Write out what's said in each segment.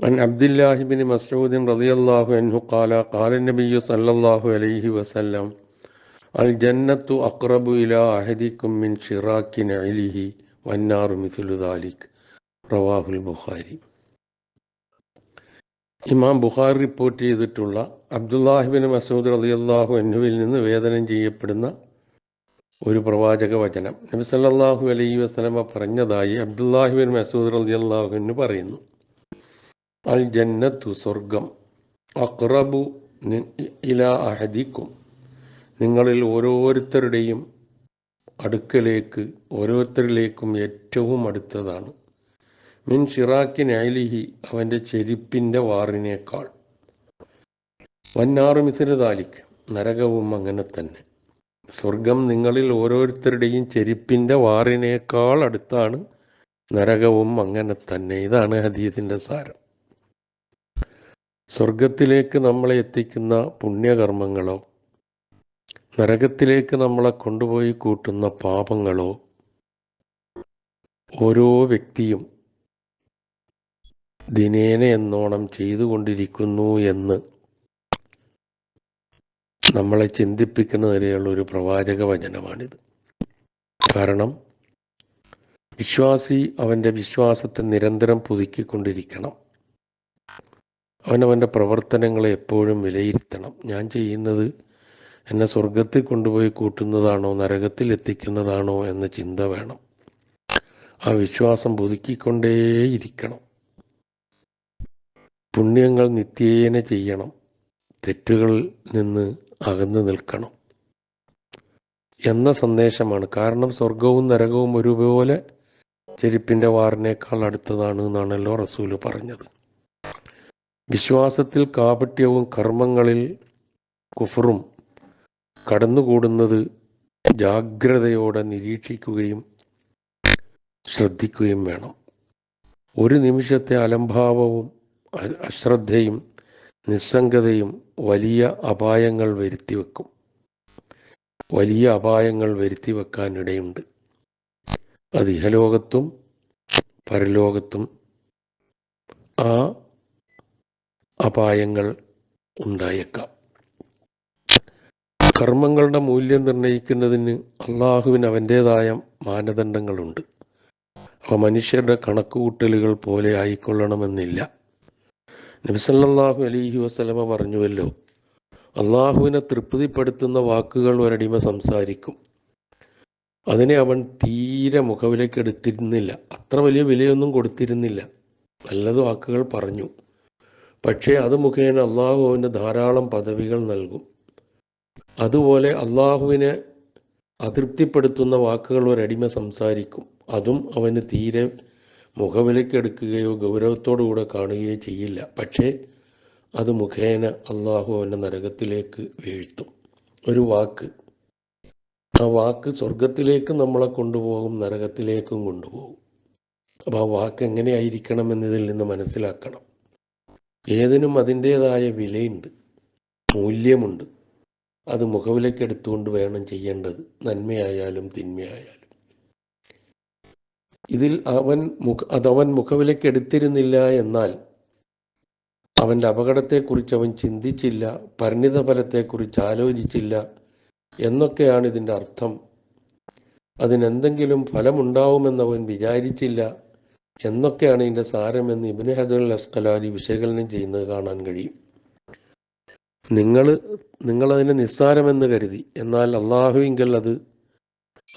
عن عبد الله بن مسعود رضي الله عنه قال قال النبي صلى الله عليه وسلم الجنة أقرب إلى أحدكم من شراك نعله والنار مثل ذلك رواه البخاري ഇമാം ബുഖാർ റിപ്പോർട്ട് ചെയ്തിട്ടുള്ള അബ്ദുല്ലാഹിബിൻ മസൂദ് റളിയല്ലാഹു അൻഹുവിൽ നിന്ന് വേദനം ചെയ്യപ്പെടുന്ന ഒരു പ്രവാചക വചനം നബി സല്ലല്ലാഹു അലൈഹി വസല്ലമ പറഞ്ഞതായി അബ്ദുല്ലാഹിബിൻ മസൂദ് റളിയല്ലാഹു അൻഹു പറയുന്നു അൽ ജന്നത്തു സ്വർഗം അക്രബു ഇല അഹദിക്കും. നിങ്ങളിൽ ഓരോരുത്തരുടെയും അടുക്കലേക്ക് ഓരോരുത്തരിലേക്കും ഏറ്റവും അടുത്തതാണ്. മിൻ ഷിറാക്കിൻ അലിഹി അവന്റെ ചെരിപ്പിന്റെ വാറിനേക്കാൾ. വന്നാറ് മിസിരതാലിക്ക് നരകവും അങ്ങനെ തന്നെ. സ്വർഗം നിങ്ങളിൽ ഓരോരുത്തരുടെയും ചെരിപ്പിന്റെ വാറിനേക്കാൾ അടുത്താണ് നരകവും അങ്ങനെ തന്നെ. ഇതാണ് ഹദീസിന്റെ സാരം. സ്വർഗത്തിലേക്ക് നമ്മളെ എത്തിക്കുന്ന പുണ്യകർമ്മങ്ങളോ നരകത്തിലേക്ക് നമ്മളെ കൊണ്ടുപോയി കൂട്ടുന്ന പാപങ്ങളോ ഓരോ വ്യക്തിയും ദിനേന എന്നോണം ചെയ്തുകൊണ്ടിരിക്കുന്നു എന്ന് നമ്മളെ ചിന്തിപ്പിക്കുന്ന നിലയുള്ള ഒരു പ്രവാചക വചനമാണിത്. കാരണം വിശ്വാസി അവന്റെ വിശ്വാസത്തെ നിരന്തരം പുതുക്കിക്കൊണ്ടിരിക്കണം. അവനവന്റെ പ്രവർത്തനങ്ങളെ എപ്പോഴും വിലയിരുത്തണം. ഞാൻ ചെയ്യുന്നത് എന്നെ സ്വർഗത്തിൽ കൊണ്ടുപോയി കൂട്ടുന്നതാണോ നരകത്തിൽ എത്തിക്കുന്നതാണോ എന്ന ചിന്ത വേണം. ആ വിശ്വാസം പുതുക്കിക്കൊണ്ടേയിരിക്കണം. പുണ്യങ്ങൾ നിത്യേന ചെയ്യണം. തെറ്റുകളിൽ നിന്ന് അകന്നു നിൽക്കണം എന്ന സന്ദേശമാണ്. കാരണം സ്വർഗവും നരകവും ഒരുപോലെ ചെരുപ്പിന്റെ വാറിനേക്കാൾ അടുത്തതാണ് എന്നാണല്ലോ റസൂൽ പറഞ്ഞത്. വിശ്വാസത്തിൽ കാപട്യവും കർമ്മങ്ങളിൽ കുഫറും കടന്നുകൂടുന്നത് ജാഗ്രതയോടെ നിരീക്ഷിക്കുകയും ശ്രദ്ധിക്കുകയും വേണം. ഒരു നിമിഷത്തെ അലംഭാവവും അശ്രദ്ധയും നിസ്സംഗതയും വലിയ അപായങ്ങൾ വരുത്തിവെക്കും. വലിയ അപായങ്ങൾ വരുത്തിവെക്കാനിടയുണ്ട്. അത് ഇഹലോകത്തും പരലോകത്തും ആ അപായങ്ങൾ ഉണ്ടായേക്കാം. കർമ്മങ്ങളുടെ മൂല്യം നിർണയിക്കുന്നതിന് അള്ളാഹുവിന് അവന്റേതായ മാനദണ്ഡങ്ങളുണ്ട്. അവ മനുഷ്യരുടെ കണക്കുകൂട്ടലുകൾ പോലെ ആയിക്കൊള്ളണമെന്നില്ല. നബിസല്ലാഹു അലൈഹി വസ്ലമ പറഞ്ഞുവല്ലോ അള്ളാഹുവിനെ തൃപ്തിപ്പെടുത്തുന്ന വാക്കുകൾ ഒരടിമ സംസാരിക്കും. അതിനെ അവൻ തീരെ മുഖവിലേക്ക് എടുത്തിരുന്നില്ല. അത്ര വലിയ വിലയൊന്നും കൊടുത്തിരുന്നില്ല. നല്ലത് വാക്കുകൾ പറഞ്ഞു. പക്ഷേ അത് മുഖേന അള്ളാഹു അവന് ധാരാളം പദവികൾ നൽകും. അതുപോലെ അള്ളാഹുവിനെ അതൃപ്തിപ്പെടുത്തുന്ന വാക്കുകൾ ഒരടിമ സംസാരിക്കും. അതും അവന് തീരെ മുഖവിലക്കെടുക്കുകയോ ഗൗരവത്തോടുകൂടെ കാണുകയോ ചെയ്യില്ല. പക്ഷേ അത് മുഖേന അള്ളാഹു അവന്റെ നരകത്തിലേക്ക് വീഴ്ത്തും. ഒരു വാക്ക്. ആ വാക്ക് സ്വർഗത്തിലേക്ക് നമ്മളെ കൊണ്ടുപോകും നരകത്തിലേക്കും കൊണ്ടുപോകും. അപ്പോൾ ആ വാക്ക് എങ്ങനെയായിരിക്കണം എന്നതിൽ നിന്ന് മനസ്സിലാക്കണം. ഏതിനും അതിന്റേതായ വിലയുണ്ട് മൂല്യമുണ്ട്. അത് മുഖവിലേക്ക് എടുത്തുകൊണ്ട് വേണം ചെയ്യേണ്ടത് നന്മയായാലും തിന്മയായാലും. ഇതിൽ അവൻ മുഖ അതവൻ മുഖവിലേക്ക് എടുത്തിരുന്നില്ല എന്നാൽ അവന്റെ അപകടത്തെക്കുറിച്ച് അവൻ ചിന്തിച്ചില്ല പരിണിത ഫലത്തെക്കുറിച്ച് ആലോചിച്ചില്ല എന്നൊക്കെയാണ് ഇതിന്റെ അർത്ഥം. അതിനെന്തെങ്കിലും അവൻ വിചാരിച്ചില്ല. എന്നൊക്കെയാണ് ഇതിന്റെ സാരമെന്ന് ഇബിന് ഹജർ അസ്കലാനി വിശകലനം ചെയ്യുന്നത് കാണാൻ കഴിയും. നിങ്ങൾ നിങ്ങളതിനെ നിസ്സാരമെന്ന് കരുതി. എന്നാൽ അള്ളാഹുവിങ്കൽ അത്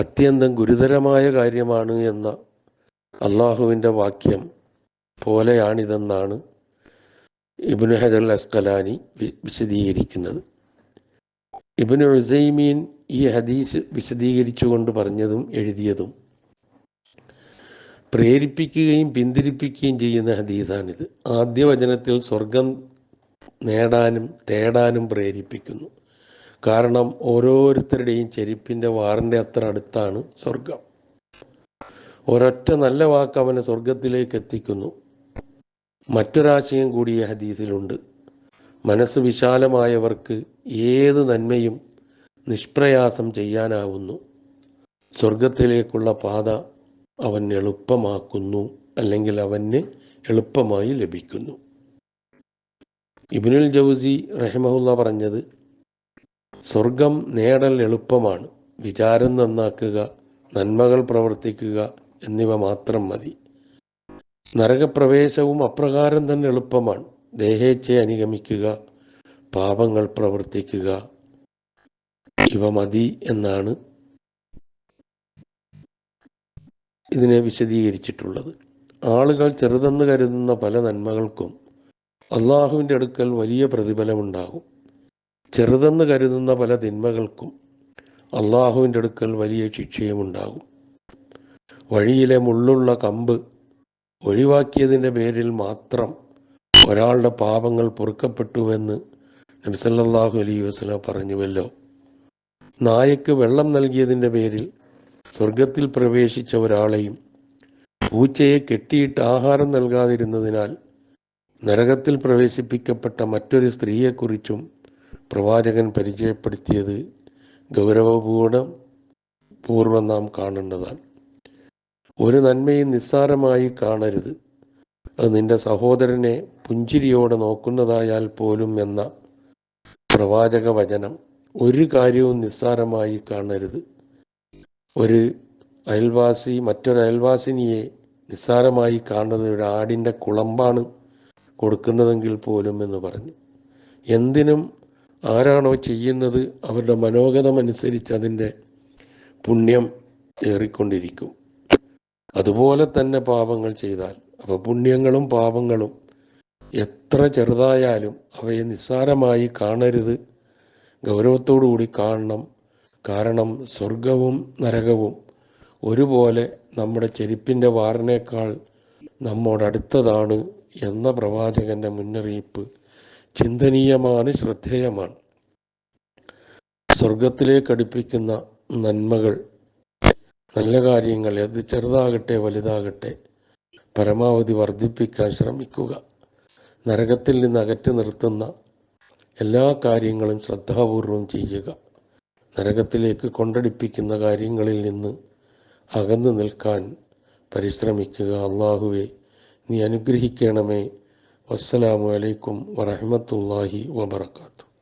അത്യന്തം ഗുരുതരമായ കാര്യമാണ് എന്ന അള്ളാഹുവിന്റെ വാക്യം പോലെയാണിതെന്നാണ് ഇബിന് ഹജർ അസ്കലാനി വിശദീകരിക്കുന്നത്. ഇബിന് ഉസൈമീൻ ഈ ഹദീസ് വിശദീകരിച്ചുകൊണ്ട് പറഞ്ഞതും എഴുതിയതും പ്രേരിപ്പിക്കുകയും പിന്തിരിപ്പിക്കുകയും ചെയ്യുന്ന ഹദീസാണിത്. ആദ്യ വചനത്തിൽ സ്വർഗം നേടാനും തേടാനും പ്രേരിപ്പിക്കുന്നു. കാരണം ഓരോരുത്തരുടെയും ചെരുപ്പിന്റെ വാറിന്റെ അത്ര അടുത്താണ് സ്വർഗം. ഒരൊറ്റ നല്ല വാക്ക് അവനെ സ്വർഗത്തിലേക്ക് എത്തിക്കുന്നു. മറ്റൊരാശയം കൂടി ഈ ഹദീസിലുണ്ട്. മനസ്സ് വിശാലമായവർക്ക് ഏത് നന്മയും നിഷ്പ്രയാസം ചെയ്യാനാവുന്നു. സ്വർഗത്തിലേക്കുള്ള പാത അവൻ എളുപ്പമാക്കുന്നു അല്ലെങ്കിൽ അവന് എളുപ്പമായി ലഭിക്കുന്നു. ഇബിനുൽ ജൗസി റഹിമഹുല്ല പറഞ്ഞത് സ്വർഗം നേടൽ എളുപ്പമാണ്. വിചാരം നന്നാക്കുക നന്മകൾ പ്രവർത്തിക്കുക എന്നിവ മാത്രം മതി. നരകപ്രവേശവും അപ്രകാരം തന്നെ എളുപ്പമാണ്. ദേഹേച്ഛയെ അനുഗമിക്കുക പാപങ്ങൾ പ്രവർത്തിക്കുക ഇവ മതി എന്നാണ് ഇതിനെ വിശദീകരിച്ചിട്ടുള്ളത്. ആളുകൾ ചെറുതെന്ന് കരുതുന്ന പല നന്മകൾക്കും അള്ളാഹുവിന്റെ അടുക്കൽ വലിയ പ്രതിഫലമുണ്ടാകും. ചെറുതെന്ന് കരുതുന്ന പല തിന്മകൾക്കും അള്ളാഹുവിന്റെ അടുക്കൽ വലിയ ശിക്ഷയുമുണ്ടാകും. വഴിയിലെ മുള്ളുള്ള കമ്പ് ഒഴിവാക്കിയതിന്റെ പേരിൽ മാത്രം ഒരാളുടെ പാപങ്ങൾ പൊറുക്കപ്പെട്ടുവെന്ന് നബിസല്ലാഹു അലൈഹി വസ്ലാം പറഞ്ഞുവല്ലോ. നായക്ക് വെള്ളം നൽകിയതിന്റെ പേരിൽ സ്വർഗത്തിൽ പ്രവേശിച്ച ഒരാളെയും പൂച്ചയെ കെട്ടിയിട്ട് ആഹാരം നൽകാതിരുന്നതിനാൽ നരകത്തിൽ പ്രവേശിപ്പിക്കപ്പെട്ട മറ്റൊരു സ്ത്രീയെക്കുറിച്ചും പ്രവാചകൻ പരിചയപ്പെടുത്തിയത് ഗൗരവപൂർണം പൂർവം നാം കാണേണ്ടതാണ്. ഒരു നന്മയും നിസ്സാരമായി കാണരുത്. അത് നിന്റെ സഹോദരനെ പുഞ്ചിരിയോടെ നോക്കുന്നതായാൽ പോലും എന്ന പ്രവാചക വചനം ഒരു കാര്യവും നിസ്സാരമായി കാണരുത്. ഒരു അയൽവാസി മറ്റൊരു അയൽവാസിനിയെ നിസ്സാരമായി കാണുന്നത് ഒരു ആടിന്റെ കുളമ്പാണ് കൊടുക്കുന്നതെങ്കിൽ പോലും എന്ന് പറഞ്ഞു. എന്തിനും ആരാണോ ചെയ്യുന്നത് അവരുടെ മനോഗതമനുസരിച്ച് അതിന്റെ പുണ്യം ഏറിക്കൊണ്ടിരിക്കും. അതുപോലെ തന്നെ പാപങ്ങൾ ചെയ്താൽ. അപ്പോൾ പുണ്യങ്ങളും പാപങ്ങളും എത്ര ചെറുതായാലും അവയെ നിസ്സാരമായി കാണരുത്. ഗൗരവത്തോടു കൂടി കാണണം. കാരണം സ്വർഗവും നരകവും ഒരുപോലെ നമ്മുടെ ചെരുപ്പിന്റെ വാറിനേക്കാൾ നമ്മോടടുത്തതാണ് എന്ന പ്രവാചകന്റെ മുന്നറിയിപ്പ് ചിന്തനീയമാണ് ശ്രദ്ധേയമാണ്. സ്വർഗത്തിലേക്ക് അടുപ്പിക്കുന്ന നന്മകൾ നല്ല കാര്യങ്ങൾ അത് ചെറുതാകട്ടെ വലുതാകട്ടെ പരമാവധി വർദ്ധിപ്പിക്കാൻ ശ്രമിക്കുക. നരകത്തിൽ നിന്ന് അകറ്റി നിർത്തുന്ന എല്ലാ കാര്യങ്ങളും ശ്രദ്ധാപൂർവം ചെയ്യുക. നരകത്തിലേക്ക് കൊണ്ടടിപ്പിക്കുന്ന കാര്യങ്ങളിൽ നിന്ന് അകന്നു നിൽക്കാൻ പരിശ്രമിക്കുക. അള്ളാഹുവെ നീ അനുഗ്രഹിക്കണമേ. വസ്സലാമു അലൈക്കും വറഹമത്തല്ലാഹി വബർക്കാത്തു